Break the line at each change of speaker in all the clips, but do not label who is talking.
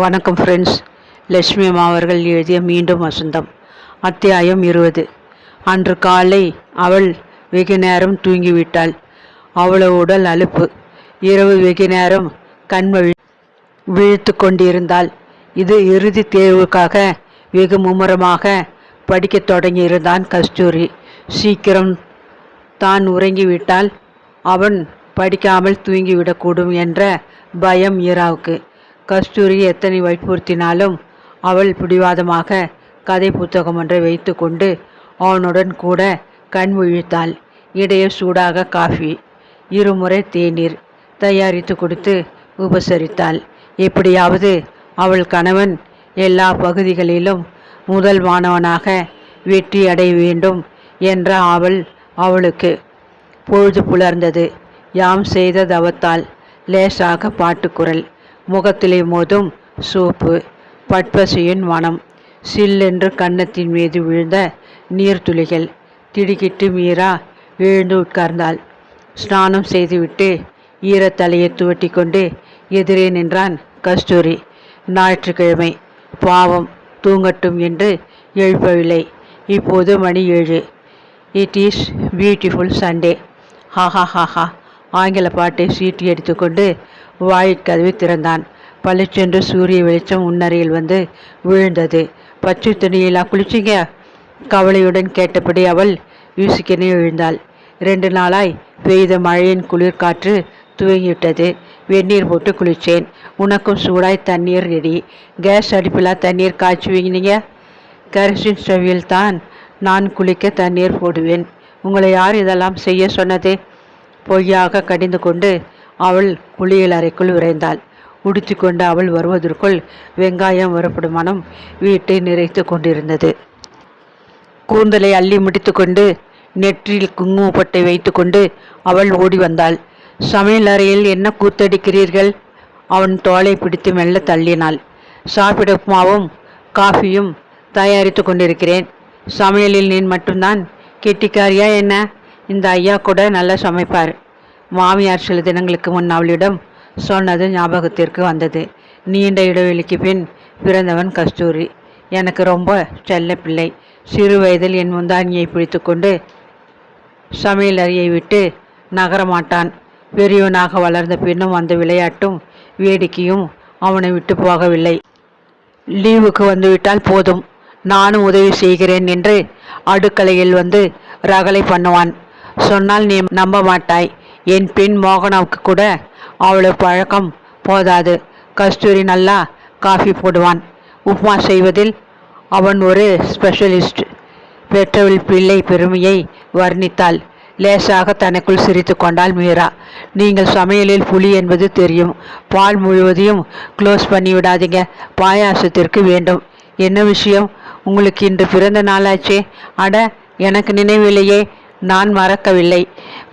வணக்கம் ஃப்ரெண்ட்ஸ் லட்சுமி அம்மா அவர்கள் எழுதிய மீண்டும் வசந்தம். அத்தியாயம் இருபது. அன்று காலை அவள் வெகு நேரம் தூங்கிவிட்டாள். அவ்வளவு உடல் அலுப்பு. இரவு வெகு நேரம் கண்மழி விழித்து கொண்டிருந்தாள். இது இறுதி தேர்வுக்காக வெகு மும்முரமாக படிக்கத் தொடங்கியிருந்தான் கஸ்தூரி. சீக்கிரம் தான் உறங்கிவிட்டால் அவன் படிக்காமல் தூங்கிவிடக்கூடும் என்ற பயம் ஈராவுக்கு கஸ்தூரி எத்தனை வற்புறுத்தினாலும் அவள் பிடிவாதமாக கதை புத்தகம் ஒன்றை வைத்து கொண்டு அவனுடன் கூட கண் விழித்தாள். இடையே சூடாக காஃபி இருமுறை தேநீர் தயாரித்து கொடுத்து உபசரித்தாள். எப்படியாவது அவள் கணவன் எல்லா பகுதிகளிலும் முதல் மாணவனாக வெற்றி அடைய வேண்டும் என்ற அவள் அவளுக்கு பொழுது புலர்ந்தது. யாம் செய்த தவத்தால் லேசாக பாட்டுக்குரல். முகத்திலே மோதும் சோப்பு பட்பசையின் மனம் சில்லென்று கன்னத்தின் மீது விழுந்த நீர்த்துளிகள். திடுக்கிட்டு மீரா எழுந்து உட்கார்ந்தாள். ஸ்நானம் செய்துவிட்டு ஈரத்தலையை துவட்டி கொண்டு எதிரே நின்றான் கஸ்தூரி. ஞாயிற்றுக்கிழமை. பாவம் தூங்கட்டும் என்று எழுப்பவில்லை. இப்போது மணி ஏழு. இட் இஸ் பியூட்டிஃபுல் சண்டே ஹாஹா ஹாஹா ஆங்கில பாட்டை சீட்டி எடுத்துக்கொண்டு வாயிற்கதவை திறந்தான். பளிச்சென்று சூரிய வெளிச்சம் உன்னறையில் வந்து விழுந்தது. பச்சை துணியெல்லாம் குளிச்சிங்க. கவலையுடன் கேட்டபடி அவள் யூசிக்கனே எழுந்தாள் ரெண்டு நாளாய் பெய்த மழையின் குளிர்காற்று துவங்கிவிட்டது. வெந்நீர் போட்டு குளித்தேன் உனக்கும் சூடாய் தண்ணீர் ரெடி. கேஸ் அடுப்பில் தண்ணீர் காய்ச்சி வைங்கினீங்க கரிசின் ஸ்டவ்வில் தான் நான் குளிக்க தண்ணீர் போடுவேன். உங்களை யார் இதெல்லாம் செய்ய சொன்னது? பொய்யாக கடிந்து கொண்டு அவள் குளியல் அறைக்குள் விரைந்தாள். உடுத்தி கொண்டு அவள் வருவதற்குள் வெங்காயம் வரப்படும் மனம் வீட்டை நிறைத்து கொண்டிருந்தது. கூந்தலை அள்ளி முடித்துக்கொண்டு நெற்றில் குங்குமப்பட்டை வைத்துக்கொண்டு அவள் ஓடி வந்தாள். சமையல் அறையில் என்ன கூத்தடிக்கிறீர்கள்? அவன் தோலை பிடித்து மெல்ல தள்ளினாள். சாப்பிட உப்புமாவும் காஃபியும் தயாரித்து கொண்டிருக்கிறேன். சமையலில் நீ மட்டும்தான் கெட்டிக்காரியா என்ன? இந்த ஐயா கூட நல்லா சமைப்பார். மாமியார் சில தினங்களுக்கு முன் அவளிடம் சொன்னது ஞாபகத்திற்கு வந்தது. நீண்ட இடைவெளிக்கு பின் பிறந்தவன் கஸ்தூரி. எனக்கு ரொம்ப செல்ல பிள்ளை. சிறு வயதில் என் முந்தானியை பிடித்துக்கொண்டு சமையல் அறையை விட்டு நகரமாட்டான். பெரியவனாக வளர்ந்த பின்னும் அந்த விளையாட்டும் வேடிக்கையும் அவனை விட்டு போகவில்லை. லீவுக்கு வந்துவிட்டால் போதும். நானும் உதவி செய்கிறேன் என்று அடுக்கலையில் வந்து ரகலை பண்ணுவான். சொன்னால் நீ நம்ப மாட்டாய். என் பெண் மோகனாவுக்கு கூட அவ்வளவு பழக்கம் போதாது. கஸ்தூரி நல்லா காஃபி போடுவான். உப்மா செய்வதில் அவன் ஒரு ஸ்பெஷலிஸ்ட் பெற்றவள் பிள்ளை பெருமையை வர்ணித்தாள். லேசாக தனக்குள் சிரித்து கொண்டாள் மீரா. நீங்கள் சமையலில் புளி என்பது தெரியும். பால் முழுவதையும் க்ளோஸ் பண்ணி விடாதீங்க பாயாசத்திற்கு வேண்டும். என்ன விஷயம்? உங்களுக்கு இன்று பிறந்த நாளாச்சே. அட எனக்கு நினைவில்லையே. நான் மறக்கவில்லை.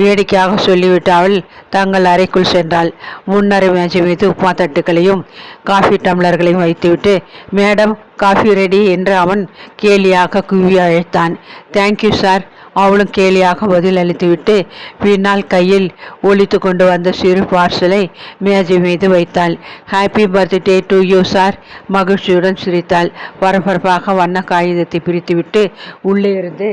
வேடிக்கையாக சொல்லிவிட்டு அவள் தங்கள் அறைக்குள் சென்றாள். முன்னரை மேஜை மீது உப்மா தட்டுகளையும் காஃபி டம்ளர்களையும் வைத்துவிட்டு மேடம் காஃபி ரெடி என்று அவன் கேலியாக குவி அழைத்தான். தேங்க்யூ சார் அவளும் கேலியாக பதில் அளித்துவிட்டு பின்னால் கையில் ஒழித்து கொண்டு வந்த சிறு பார்சலை மேஜை மீது வைத்தாள். Happy birthday to you sir மகிழ்ச்சியுடன் சிரித்தாள். பரபரப்பாக வண்ண காகிதத்தை பிரித்துவிட்டு உள்ளே இருந்து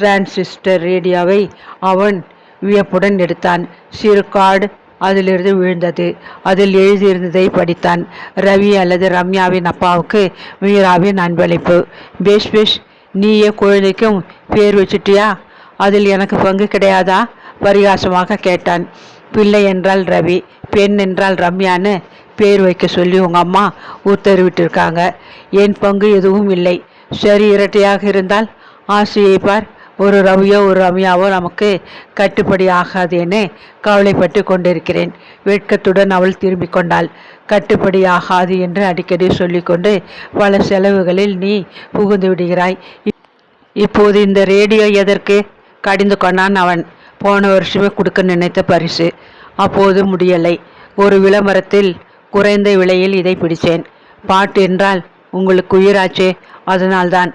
டிரான்சிஸ்டர் ரேடியோவை அவன் வியப்புடன் எடுத்தான். சிறு கார்டு அதிலிருந்து விழுந்தது. அதில் எழுதியிருந்ததை படித்தான். ரவி அல்லது ரம்யாவின் அப்பாவுக்கு மீராவின் அன்பளிப்பு. பேஷ் பேஷ் நீயே குழந்தைக்கும் பேர் வச்சுட்டியா? அதில் எனக்கு பங்கு கிடையாதா? பரிகாசமாக கேட்டான். பிள்ளை என்றால் ரவி பெண் என்றால் ரம்யான்னு பேர் வைக்க சொல்லி உங்கள் அம்மா உத்தரவிட்டிருக்காங்க என் பங்கு எதுவும் இல்லை. சரி இரட்டையாக இருந்தால் ஆசையை பார். ஒரு ரவியோ ஒரு ரம்யாவோ நமக்கு கட்டுப்படி ஆகாதேன்னு கவலைப்பட்டு கொண்டிருக்கிறேன். வெட்கத்துடன் அவள் திரும்பிக் கொண்டாள். கட்டுப்படி ஆகாது என்று அடிக்கடி சொல்லிக்கொண்டு பல செலவுகளில் நீ புகுந்து விடுகிறாய். இப்போது இந்த ரேடியோ எதற்கு? கடிந்து கொண்டான் அவன். போன வருஷமே கொடுக்க நினைத்த பரிசு. அப்போது முடியலை. ஒரு விளம்பரத்தில் குறைந்த விலையில் இதை பிடித்தேன். பாட்டு என்றால் உங்களுக்கு உயிராச்சே. அதனால்தான்.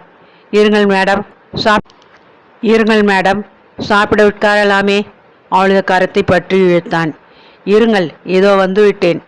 இருங்கள் மேடம். சாப் இருங்கள் மேடம். சாப்பிட உட்காரலாமே. அவளது கரத்தை பற்றி இழுத்தான். இருங்கள் இதோ வந்து விட்டேன்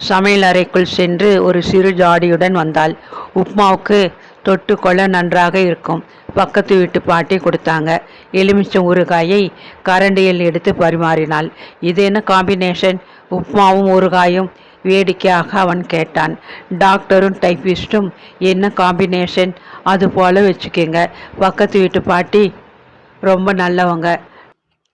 சமையல் அறைக்குள் சென்று ஒரு சிறு ஜாடியுடன் வந்தாள். உப்மாவுக்கு தொட்டுக்கொள்ள நன்றாக இருக்கும். பக்கத்து வீட்டு பாட்டி கொடுத்தாங்க. எலுமிச்சம் ஊறுகாயை கரண்டியில் எடுத்து பரிமாறினாள். இது என்ன காம்பினேஷன் உப்மாவும் ஊறுகாயும் வேடிக்கையாக அவன் கேட்டான். டாக்டரும் டைப்பிஸ்ட்டும் என்ன காம்பினேஷன் அது போல வச்சுக்கோங்க. பக்கத்து வீட்டு பாட்டி ரொம்ப நல்லவங்க.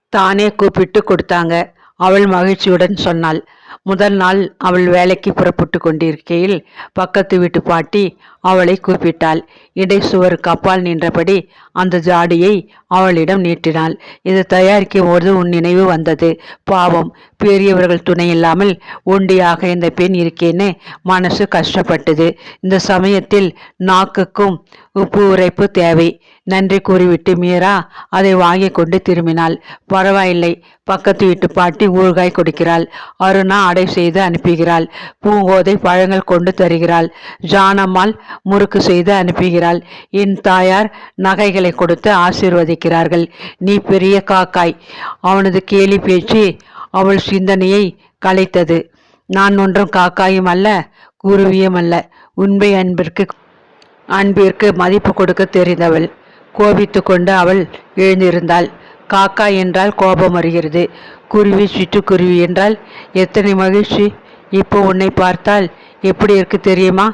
தானே கூப்பிட்டு கொடுத்தாங்க. அவள் மகிழ்ச்சியுடன் சொன்னாள். முதல் நாள் அவள் வேலைக்கு புறப்பட்டு கொண்டிருக்கையில் பக்கத்து வீட்டு பாட்டி அவளை கூப்பிட்டாள். இடை சுவருக்கு அப்பால் நின்றபடி அந்த ஜாடியை அவளிடம் நீட்டினாள். இது தயாரிக்கும் போது உன் நினைவு வந்தது. பாவம் பெரியவர்கள் துணை இல்லாமல் ஒண்டியாக இந்த பெண் இருக்கேன்னு மனசு கஷ்டப்பட்டது. இந்த சமயத்தில் நாக்குக்கும் உப்பு உரைப்பு தேவை. நன்றி கூறிவிட்டு மீரா அதை வாங்கி கொண்டு திரும்பினாள். பரவாயில்லை பக்கத்து வீட்டு பாட்டி ஊறுகாய் கொடுக்கிறாள். அருணா அடை செய்து அனுப்புகிறாள். பூங்கோதை பழங்கள் கொண்டு தருகிறாள். ஜானம்மாள் முறுக்கு செய்து அனுப்புகிறாள். என் தாயார் நகைகளை கொடுத்து ஆசீர்வதிக்கிறார்கள். நீ பெரிய காக்காய். அவனது கேலி பேச்சு அவள் சிந்தனையை கலைத்தது. நான் ஒன்றும் காக்காயும் அல்ல குருவியும் அல்ல. உண்மை அன்பிற்கு அன்பிற்கு மதிப்பு கொடுக்க தெரிந்தவள். கோபித்து கொண்டு அவள் எழுந்திருந்தாள். காக்கா என்றால் கோபம் வருகிறது. குருவி சிட்டுக்குருவி என்றால் எத்தனை மகிழ்ச்சி. இப்போ உன்னை பார்த்தால் எப்படி இருக்கு தெரியுமா?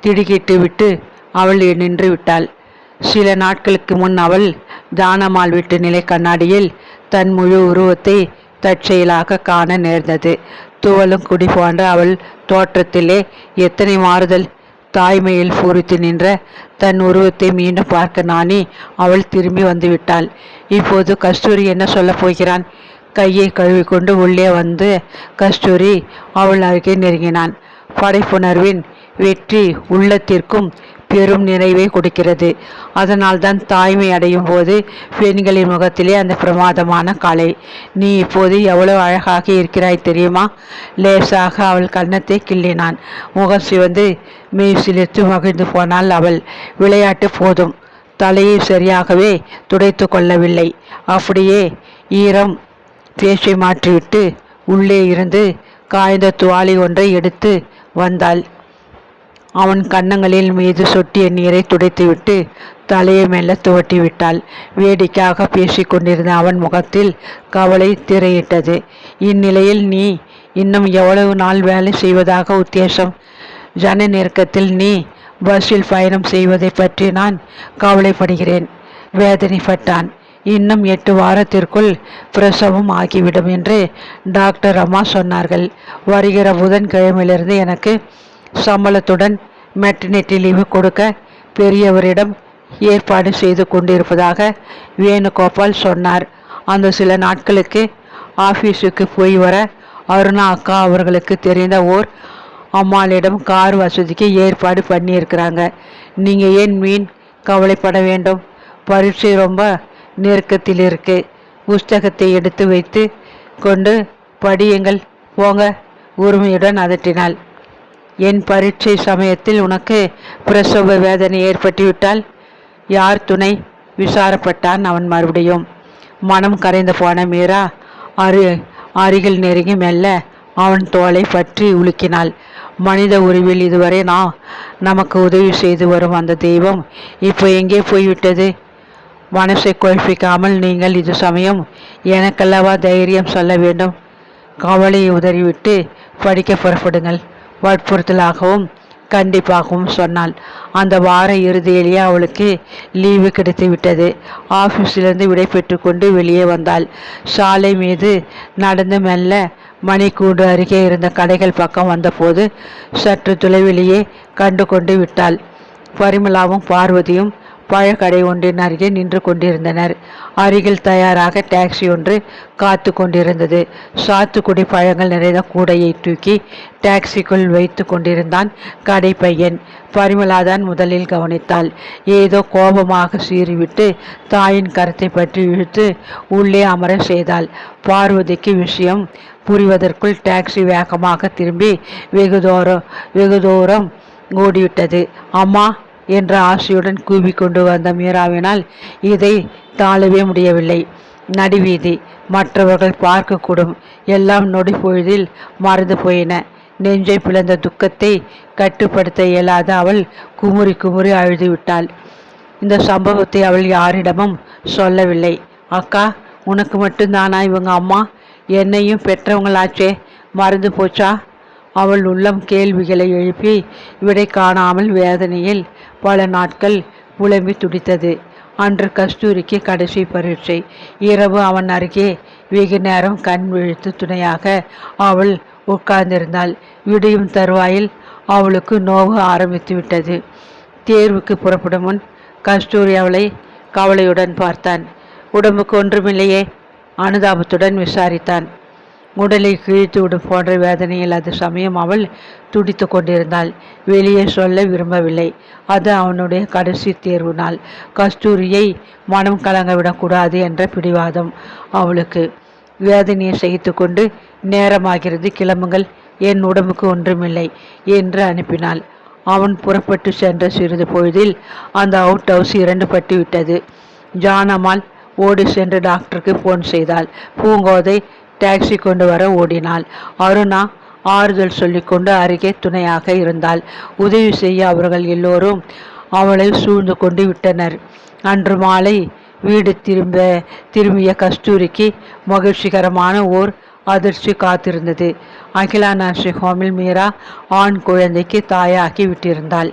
திடுக்கிட்டு விட்டு அவள் நின்று விட்டாள். சில நாட்களுக்கு முன் அவள் தானமால் விட்டு நிலை கண்ணாடியில் தன் முழு உருவத்தை தற்செயலாக காண நேர்ந்தது. துவலும் குடி போன்ற அவள் தோற்றத்திலே எத்தனை மாறுதல். தாய்மையில் பூரித்து நின்ற தன் உருவத்தை மீண்டும் பார்க்க நானே அவள் திரும்பி வந்துவிட்டாள். இப்போது கஸ்தூரி என்ன சொல்லப் போகிறான்? கையை கழுவிக்கொண்டு உள்ளே வந்து கஸ்தூரி அவள் அருகே நெருங்கினான். படைப்புணர்வின் வெற்றி உள்ளத்திற்கும் பெரும் நிறைவை கொடுக்கிறது. அதனால்தான் தாய்மை அடையும் போது பெண்களின் முகத்திலே அந்த பிரமாதமான கலை. நீ இப்போது எவ்வளவு அழகாக இருக்கிறாய் தெரியுமா? லேசாக அவள் கன்னத்தை கிள்ளினான். முகம் சிவந்து மெய் சிலிர்த்து மகிழ்ந்து போனால் அவள். விளையாட்டு போதும். தலையை சரியாகவே துடைத்து கொள்ளவில்லை. அப்படியே ஈரம் பேச்சை மாற்றிவிட்டு உள்ளே இருந்து காய்ந்த துவாலி ஒன்றை எடுத்து வந்தாள். அவன் கன்னங்களில் மீது சொட்டிய நீரை துடைத்துவிட்டு தலையை மெல்ல துவட்டி விட்டாள் வேடிக்கையாக பேசிக்கொண்டிருந்த அவன் முகத்தில் கவலை திரையிட்டது. இந்நிலையில் நீ இன்னும் எவ்வளவு நாள் வேலை செய்வதாக உத்தேசம்? ஜன நெருக்கத்தில் நீ பஸ்ஸில் பயணம் செய்வதை பற்றி நான் கவலைப்படுகிறேன். வேதனைப்பட்டான். இன்னும் எட்டு வாரத்திற்குள் பிரசவம் ஆகிவிடும் என்று டாக்டர் அம்மா சொன்னார்கள். வருகிற புதன்கிழமையிலிருந்து எனக்கு சம்பளத்துடன் மெட்டர்னிட்டி லீவு கொடுக்க பெரியவரிடம் ஏற்பாடு செய்து கொண்டிருப்பதாக வேணுகோபால் சொன்னார். அந்த சில நாட்களுக்கு ஆஃபீஸுக்கு போய் வர அருணா அக்கா அவர்களுக்கு தெரிந்த ஓர் அம்மாளிடம் கார் வசதிக்கு ஏற்பாடு பண்ணியிருக்கிறாங்க. நீங்கள் ஏன் மீன் கவலைப்பட வேண்டும்? பரீட்சை ரொம்ப நெருக்கத்தில் இருக்கு. புஸ்தகத்தை எடுத்து வைத்து கொண்டு படியுங்கள். போங்க. உரிமையுடன் அதட்டினாள். என் பரீட்சை சமயத்தில் உனக்கு பிரசவ வேதனை ஏற்பட்டுவிட்டால் யார் துணை? விசாரப்பட்டான் அவன் மறுபடியும். மனம் கரைந்து போன மீரா அரு அருகில் நெருங்கி மெல்ல அவன் தோலை பற்றி உலுக்கினாள். மனித உருவில் இதுவரை நான் நமக்கு உதவி செய்து வரும் அந்த தெய்வம் இப்போ எங்கே போய்விட்டது? மனசை குழப்பிக்காமல் நீங்கள் இது சமயம் எனக்கல்லவா தைரியம் சொல்ல வேண்டும்? கவலையை உதறிவிட்டு படிக்க புறப்படுங்கள். வற்புறுத்தலாகவும் கண்டிப்பாகவும் சொன்னாள். அந்த வார இறுதியிலேயே அவளுக்கு லீவு கிடைத்து விட்டது. ஆஃபீஸிலிருந்து விடை பெற்று கொண்டு வெளியே வந்தாள். சாலை மீது நடந்து மெல்ல மணிக்கூண்டு அருகே இருந்த கடைகள் பக்கம் வந்தபோது சற்று தொலைவிலேயே கண்டு கொண்டு விட்டாள். பரிமலாவும் பார்வதியும் பழக்கடை ஒன்றின் அருகே நின்று கொண்டிருந்தனர். அருகில் தயாராக டாக்ஸி ஒன்று காத்து கொண்டிருந்தது. சாத்துக்குடி பழங்கள் நிறைந்த கூடையை தூக்கி டாக்ஸிக்குள் வைத்து கொண்டிருந்தான் கடை பையன் பரிமலாதான் முதலில் கவனித்தாள். ஏதோ கோபமாக சீறிவிட்டு தாயின் கருத்தை பற்றி இழுத்து உள்ளே அமர செய்தாள். பார்வதிக்கு விஷயம் புரிவதற்குள் டாக்ஸி வேகமாக திரும்பி வெகு தூரம் வெகு தூரம் ஓடிவிட்டது. அம்மா என்ற ஆசையுடன் கூவிக்கொண்டு வந்த மீராவினால் இதை தாழவே முடியவில்லை. நடுவீதி மற்றவர்கள் பார்க்கக்கூடும். எல்லாம் நொடி பொழுதில் மறந்து போயின. நெஞ்சை பிளந்த துக்கத்தை கட்டுப்படுத்த இயலாத அவள் குமுறி குமுறி அழுது விட்டாள். இந்த சம்பவத்தை அவள் யாரிடமும் சொல்லவில்லை. அக்கா உனக்கு மட்டும்தானா இவங்க அம்மா? என்னையும் பெற்றவங்களாச்சே. மறந்து போச்சா? அவள் உள்ளம் கேள்விகளை எழுப்பி விடை காணாமல் வேதனையில் பல நாட்கள் புலம்பி துடித்தது. அன்று கஸ்தூரிக்கு கடைசி பரீட்சை. இரவு அவன் அருகே வெகு நேரம் கண் விழித்து துணையாக அவள் உட்கார்ந்திருந்தாள். விடியும் தருவாயில் அவளுக்கு நோவு ஆரம்பித்து விட்டது. தேர்வுக்கு புறப்படும் முன் கஸ்தூரி அவளை கவலையுடன் பார்த்தான். உடம்புக்கு ஒன்றுமில்லையே அனுதாபத்துடன் விசாரித்தான். உடலை கிழித்து விடும் போன்ற வேதனையில் அது சமயம் அவள் துடித்து கொண்டிருந்தாள். வெளியே சொல்ல விரும்பவில்லை. அது அவனுடைய கடைசி தேர்வு நாள். கஸ்தூரியை மனம் கலங்க விடக்கூடாது என்ற பிடிவாதம் அவளுக்கு. வேதனையை சகித்து கொண்டு நேரமாகிறது கிளம்புங்கள். என் உடம்புக்கு ஒன்றுமில்லை என்று அனுப்பினாள். அவன் புறப்பட்டு சென்ற சிறிது பொழுதில் அந்த அவுட் ஹவுஸ் இரண்டு பட்டு விட்டது. ஜானம்மாள் ஓடி சென்று டாக்டருக்கு ஃபோன் செய்தாள். பூங்கோதை டாக்ஸி கொண்டு வர ஓடினாள். அருணா ஆறுதல் சொல்லிக்கொண்டு அருகே துணையாக இருந்தாள். உதவி செய்ய அவர்கள் எல்லோரும் அவளை சூழ்ந்து கொண்டு விட்டனர். அன்று மாலை வீடு திரும்ப திரும்பிய கஸ்தூரிக்கு மகிழ்ச்சிகரமான ஓர் அதிர்ச்சி காத்திருந்தது. அகிலா நர்சிங் ஹோமில் மீரா ஆண் குழந்தைக்கு தாயாகி விட்டிருந்தாள்.